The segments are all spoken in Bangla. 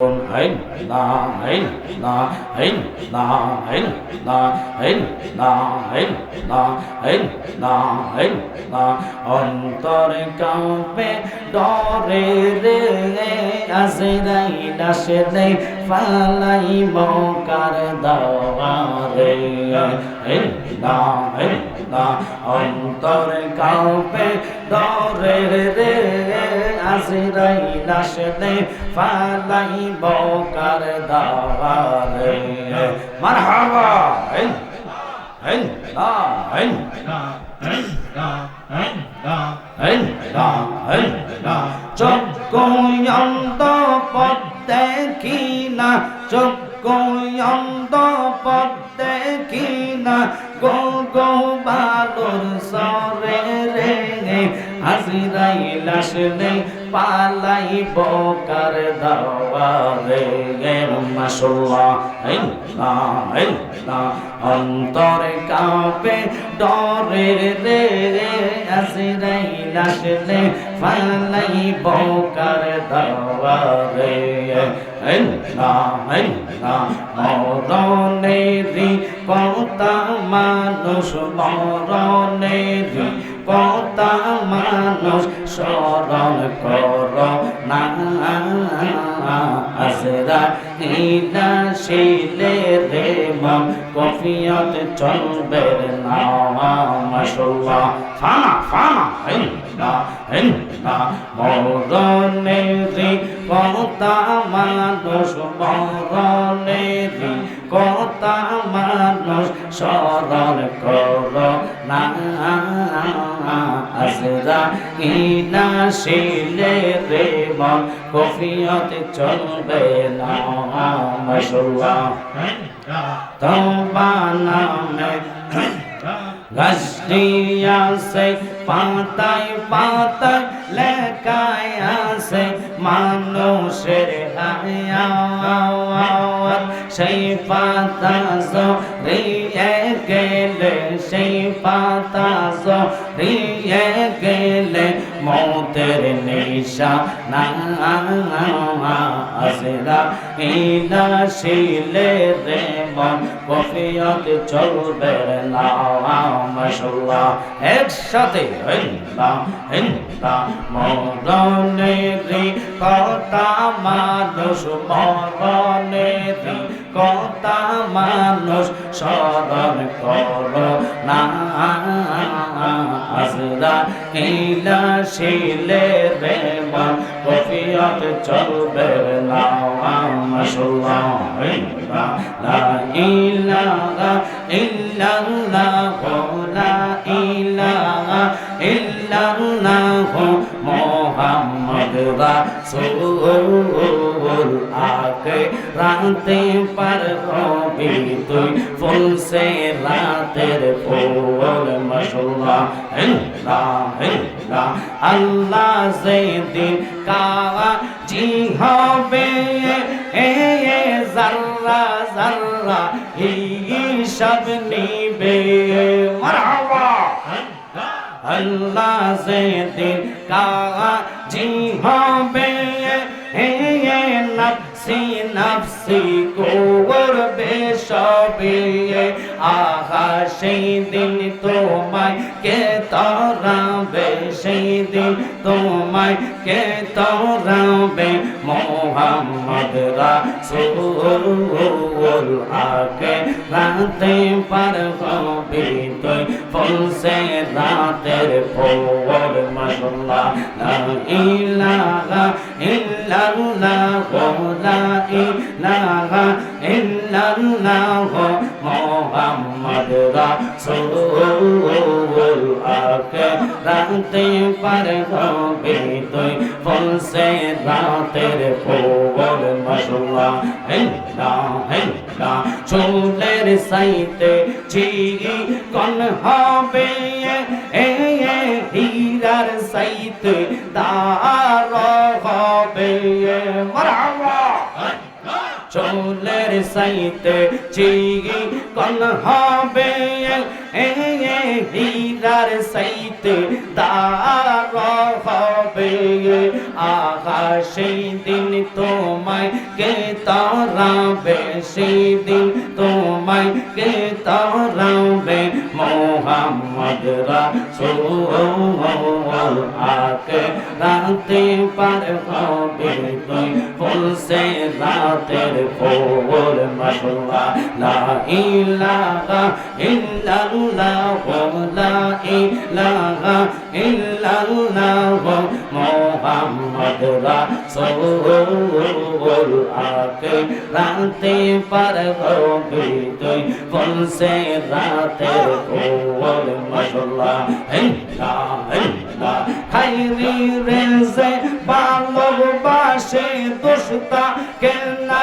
Ein, na, ein, na, ein, na, ein, na, ein, na, ein, na, ein, na, ein, na, অন্তর কাঁপে ডরে রে আসরাই নাসে নেই ফালাই মকার দাওয়ারে এই না এই না অন্তর কাঁপে ডরে রে আসরাই নাসে নেই ফালাই মকার দাওয়ারে মারহাবা। এই এই না এই চক্ষুয়ন্ত পদ দেখি না চক্ষুয়ন্ত পদ দেখি না গো গো বালুর সরে রে হাসিরাই লাশ নেই পালাই বকার দাওয়ারে মাসাল্লাহ এই না এই না অন্তরে কাঁপে ডরে রে আসিরাই লাশ নেই পালাই বকার দাওয়ারে এই না এই না মরণেরি কতা মানুষ মরণেরি কতা মানুষ স্মরণ কর না। আসরা ইলা শিলে রে মন, কফিয়ত চলবে না মাশাল্লাহ ফানা ফানা হিন্দা হিন্দা মরণেরি কতা মানুষ, মরণেরি কতা মানুষ স্মরণ কর না। আসরা ইনা শিলে রে মন, কফিয়ত চলবে না মাশাল্লাহ তওবা নামে গাছটিয়া সে পাতায় পাতায় লেখায় আছে, মানুষের হায়াত, সেই পাতা জড়িয়ে গেলে সেই পাতা জড়িয়ে গেলে নিশা না আসরা ইলা শিলে রে মন কফিয়ত চলবে না মাশাল্লাহ একসাথে হিন্দা হিন্দা মরণেরি কথা মানুষ মরণেরি কথা মানুষ স্মরণ কর না আসরা ইলা শিলে রে মন কফিয়ত চলবে না। মাশাল্লাহ হিন্দা লা ইলাহা ইল্লাল্লাহ লা ইলাহা ইল্লাল্লাহ। রাসূল আকে রাতে পার হবি তুই ফুল সে রাতের ফুল মাশাল্লাহ ইল্লা ইল্লা আল্লাহ যেদিন কাজি হবে, এ জাররা জাররা হিসাব নিবে। মারহাবা। আল্লাহ যেদিন কাজি হবে নফসি নফসি করবে সবে। আহা সেই দিন তোমায় কে তরাবে সেই দিন তোমায় কে তরাবে। মোহাম্মদ রাসূল আগে রাতে পার হবে তুই। ফলসে রাতের ফোর মাশাল্লাহ লা ইলাহা ইল্লাল্লাহ, লা ইলাহা ইল্লাল্লাহ, মোহাম্মদ রাসূল রাতে পার হবে তুই ফলসে রাতের ফোর মাশাল্লাহ হিন্দা হিন্দা চুলের সাইতে চিরি কন হবে? এ হীরার সাইতে দার হবে? চুলের সাইতে চিগি কন হবে? হীরার সাইতে তার হবে। আহা সেই দিন তোমায় কে তারাবে, সেই দিন তোমায় কে তারাবে। মোহাম্মদ রাসূল আকে রাতে পার হবে তুই ফুল সে রাতের ফুল মশলা লা ইলাহা ইল্লাল্লাহ, লা ইলাহা ইল্লাল্লাহ মোহাম্মদ রাসূল আকে রাতে পার হবে তুই ফুল সে রাতের ফুল মশলা হিল্লা হিল্লা খাইরি রেজে ভালোবাসে দোস্তা কেনা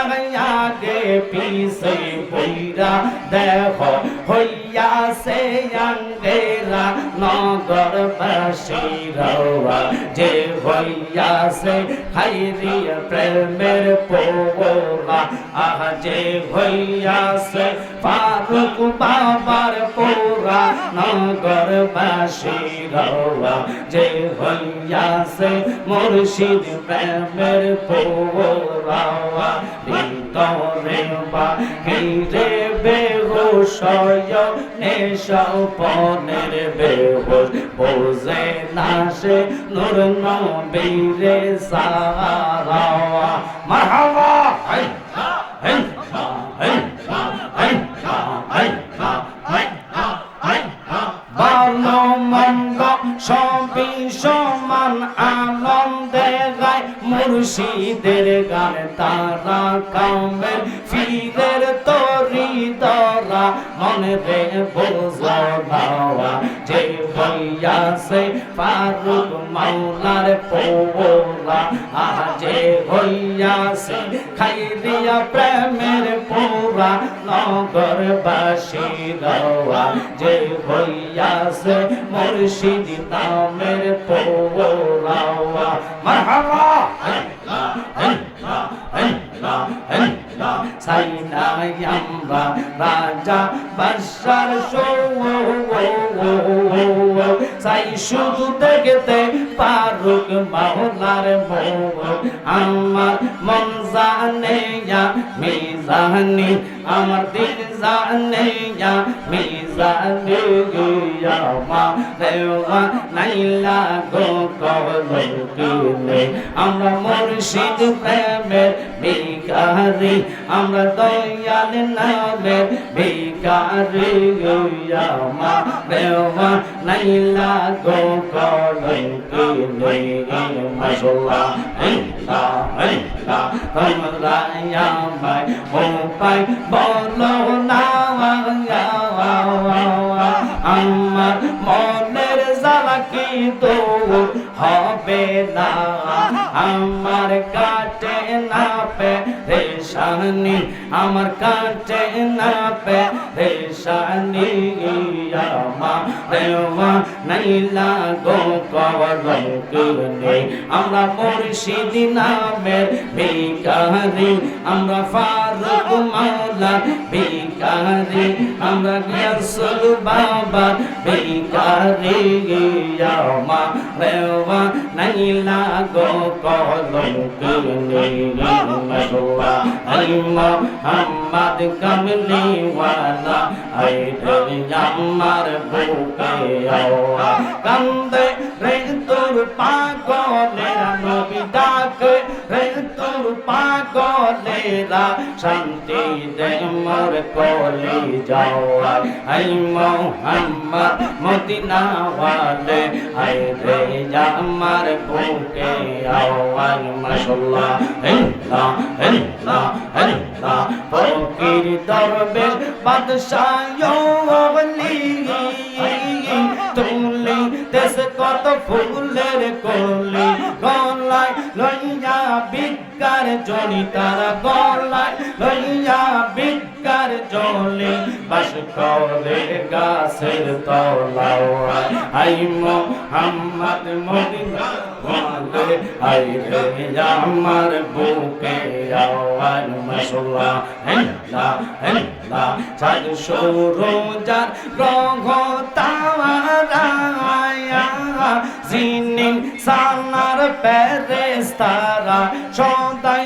আগে পিছে বইরা। দেখো, হইয়াছে আঙ্গেরা নগর বাসী রওয়া যে হইয়াছে খাইরি প্রেমের পোলা আহ, যে হইয়াছে ফারুক বাবার পোরা নগর বাসী রওয়া যে হইয়াছে মুর্শিদ প্রেমের পোরা ভিতরে বা হিরে বেহুশয় নেশপনের বেহুশ। বোঝে না সে নূর নবীরে সারা মারহাবা ভালো মন্দ সবই সমান আনন্দে মুর্শিদের গান তারা কামের ফিরের তরি দরা মনে রে বোঝা নাওয়া যে হইয়াছে ফারুক মাওলার পোলা। আজে হইয়াছে খাইরিয়া প্রেমের পোরা নগর বাসী রওয়া যে হইয়াছে মুর্শিদ নামের পোলা। মারহাবা! Hey, la, hey, la, hey, la, hey. আমরা রাজা বাদশার সাই শুধু দেখতে পারুক মাওলার আমার মন জানে মিজানি আমার দিল জানে মিজানি নাইলা আমরা মুর্শিদ প্রেমের ভিখারি আমরা দয়াল নামের ভিখারি মা দেওয়া নাইলা গো আমার মনের জ্বালা কি তো হবে না। আমার কাটে না পে রেশানি আমার কাটে না পে। রেশানি আমা রেওয়া নাইলা গো কবরকে আমরা মুর্শিদ নামের ভিকারি আমরা ফারুক মাওলা ভিকারি আমরা গিয়াসুল বাবা ভিকারি আমা রেওয়া নাইলা গো কবরকে মশলা আই মোহাম্মদ কমলি ওয়ালা আই রে আমার বুকে আওয়া। কান্দে রে তোর পাগলেরা নবী ডাকে রে তোর পাগলেরা শান্তি দে মোর কলি যাওয়া আই মোহাম্মদ মদিনা ওয়ালে আই রে আমার বুকে আওয়া মাশাআল্লাহ হিল্লা হিল্লা হিল্লা ফকির দরবেশ বাদশাহ কত ফুলের কলি, গলায় লইয়া বিজ্ঞার জনি তারা গলায় লইয়া বিজ্ঞার জলি বাস করে গাছের তলাওয়ায় আই মোহাম্মদ মদিনা আই রে আমার বুকে আওয়াজ, মাশাআল্লাহ, হেল্লা হেল্লা চাঁদ সরু যার রঙ তাওয়ারায়া জিনিন সানার পেরেস্তারা সদাই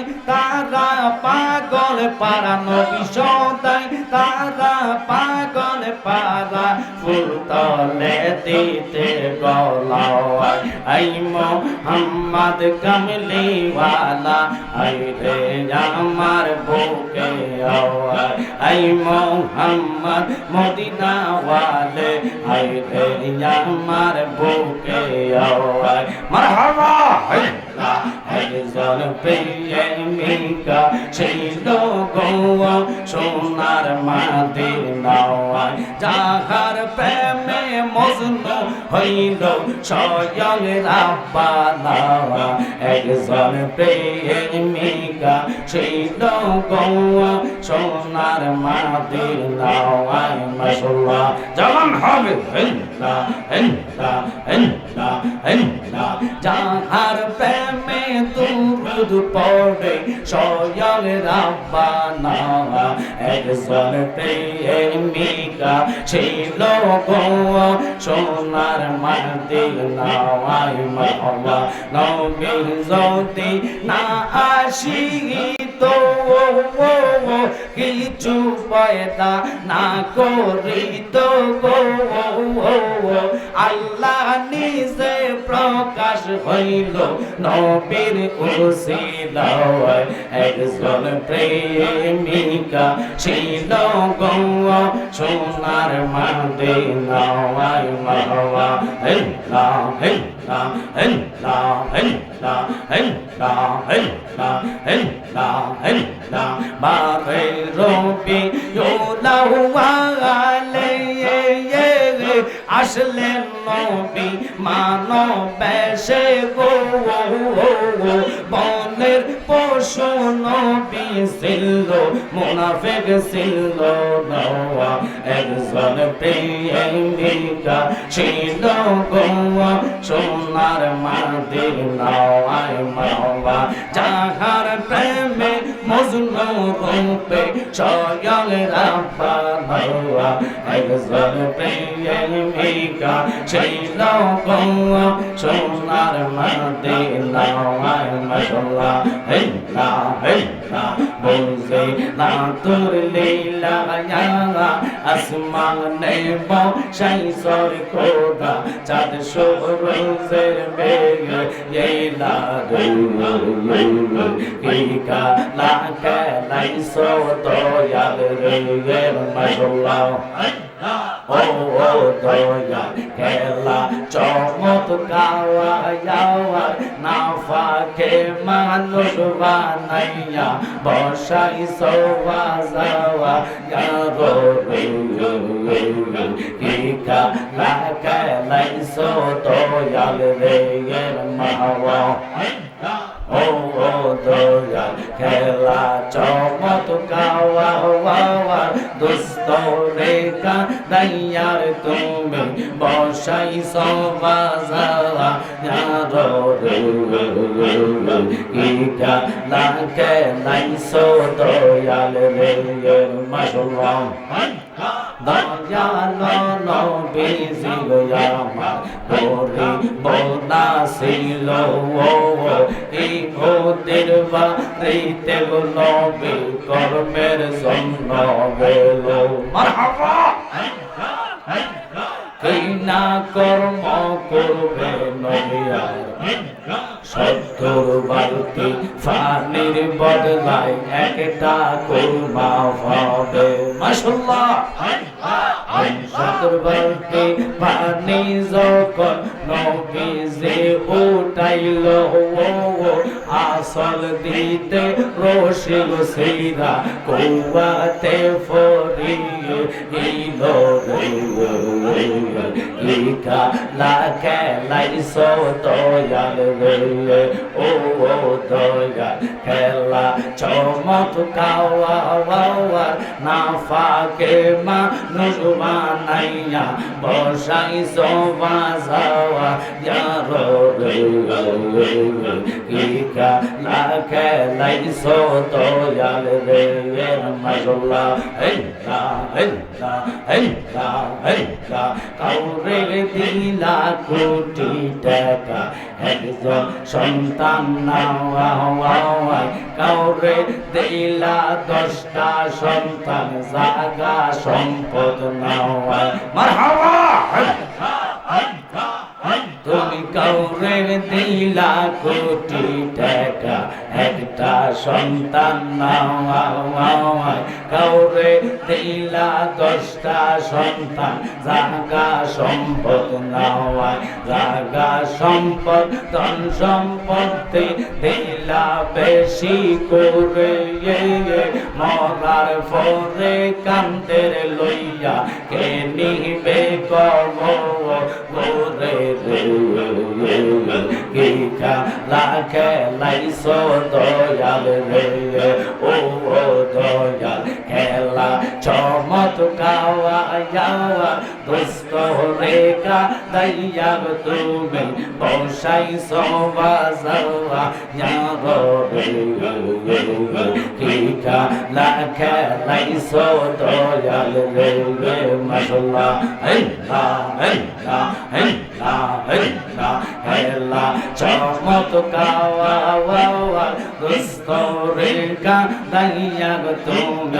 পাগল পারা নবী সদাই, তারা পাগল পারা ফুল তলে দিতে গলাওয়ায় আই মোহাম্মদ কমলিওয়ালা আই রে আমার বুকে আওয়ায়। আই মোহাম্মদ মদিনা ওয়ালে আই রে আমার বুকে আওয়ায়। মারহাবা! হাইলা একজন প্রিয় মিকা সেই গোয়া সোনার মাদিনাওয়ায় যাহার প্রেমে মজনু হইল স্বয়ং রাব্বানা একজন প্রিয় মিকা সেই গোয়া সোনার মাটির দাওয়াই মাশাল্লাহ যখন হবে হিন্দা হিন্দা হিন্দা হিন্দা যাহার প্রেমে দুরুদ পড়ে স্বয়ং রাব্বানা একজন প্রেমিকা ছিল গো সোনার মাটির দাওয়াই মাশাল্লাহ নবীর যদি না আসি আসিত কিছু পয়দা না করি তো আল্লাহ নিজে প্রকাশ হইল নবীর উসিলায় একজন প্রেমিকা ছিল গো সোনার মাদিনাওয়ায় মাওয়া হেল্লা হেল্লা হেল্লা হেল্লা হেল্লা হেল্লা হেল্লা হেল্লা বারে রবি ইউলাওয়ালে আসলেন নবী মানবেশে গো বনের পশু নবী ছিল, মুনাফিক ছিল নওয়া। একজন প্রেমিকা ছিল গো, সোনার মাদির নওয়ায় মাওয়া যাহার প্রেমে مظلوم پہ شایان رفا ہوا اگزر پہ یلمی کا شیدہ قوا شنار مدینہ مشلا ہلا ہلا بوزے ناتور لیلا یارا اسمان نیبا شای سور کودا چاد شور روزر بیگ یلا دور دور کی کا لا ফেলাইছ দয়াল রঙের মশলা ও ও দয়াল খেলা চমৎকার না ফাঁকে মানুষ বানাইয়া বসাই সবা যাওয়া টিকা লাগাইছ দয়াল রে মাওয়া ও দয়াল খেলা চমৎ গাওয়া হওয়া দুস্ত রেখা দাইয়ার তুমি বসাই যারো কি খেলা খেলাই সো দয়াল রে মাসুলাম দয়াল নবী ছিল আমার তোরে বোনা ছিল এই ওদের বাড়িতে নবী কর্মের জন্য গেল মারহাবা। না কর্ম করবে নবিয়া সত্তর বালতি ফানির বদলায় একটা হবে। আসল দিতে রসিল সেইরা কৌয়াতে ফরিয়ে লাখে লাইস দয়াল রে ও দয়াল খেলা কাওয়া ওয়ার না ফাকে মা নুজমা নাইয়া বসাই সোবা যাওয়া ইয়ার রে ইকা লাখে লাইস দয়াল রে মাশাল্লাহ হেল্লা হেল্লা হেল্লা হেল্লা কাউরে দিলা কোটি টাকা। একজন সন্তান কাউরে দিলা দশটা সন্তান জাগা সম্পদ নাওয়াই মারহাবা! তুমি কাউরে দিলা কোটি টাকা, একটা সন্তান নাওয়াই কাউরে দিলা দশটা সন্তান, জাগা সম্পদ নাও জাগা সম্পদ, ধন সম্পত্তি দিলা বেশি করে মরার পরে কান্দের লইয়া কে নিবে কব গোরে কি খেলা খেলাইছ দয়াল রে? ও দয়াল, খেলা চমৎ গাওয়া যাওয়া দুষ্ট রেখা দইয়া তুমি বসাইছ বাজাওয়া ইয়ার রে কি খেলা খেলাইছ দয়াল রে মাশাল্লাহ, হেল্লা হেল্লা হেল্লা হেল্লা হেল্লা চমৎ গাওয়া ওয়া দুষ্ট রেখা দইয়া তুমি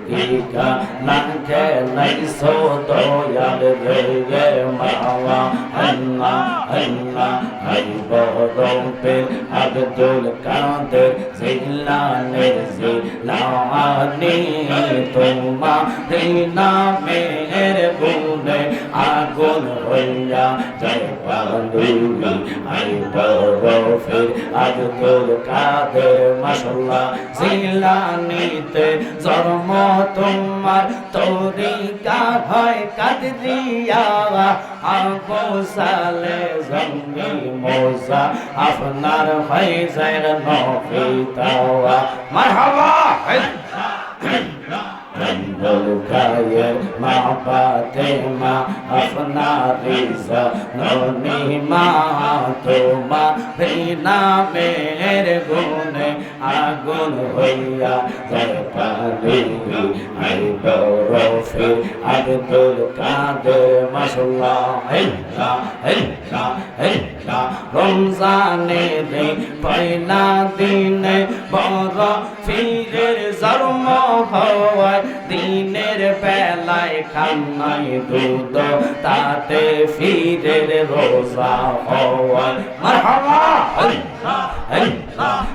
বসাইছ বাজাওয়া ইয়ার রে কি খেলা খেলাইছ দয়াল রে মাওয়া আল্লাহ আল্লাহ হাই বরফে আব্দুল কাদের জিলানের জিলানি তোমার নামের গুণে আগুন হইয়া জয় পালুই হাই বরফে আব্দুল কাদের মাশাল্লাহ জিলানিতে জন্ম তোমার তরিকা হয় কাদরিয়া আবু সালে জঙ্গি মোসা আপনার হয় যায় নফিতাওয়া মারহাবা! বলকায়ের মা পাতেমা আপনার ননি মা, তোমা নামের গুণে আগুন হইয়া জয় পালি আই বরফে আব্দুল কাদের মাশাল্লাহ। হেল্লা হেল্লা হেল্লা রমজানের পয়লা দিনে বড় ফিরের জন্ম হওয়ায় দিনের বেলায় কান্নাই দুধ তাতে ফিরের রোজা হওয়ায় মারহাবা!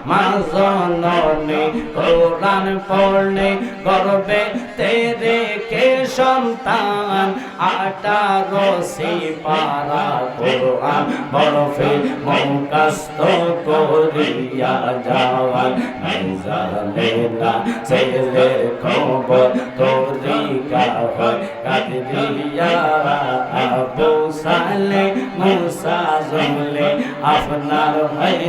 মা জননী কোরআন পড়লে করবে তেরে কে সন্তান? আঠারো সি পারা কোরআন, বরফে মৌকাস্ত করিয়া যাওয়ার জানে না ছেলের খবর তরিকা হয়। কাদিয়া আবু সালে মুসা জমলে আপনার হয়ে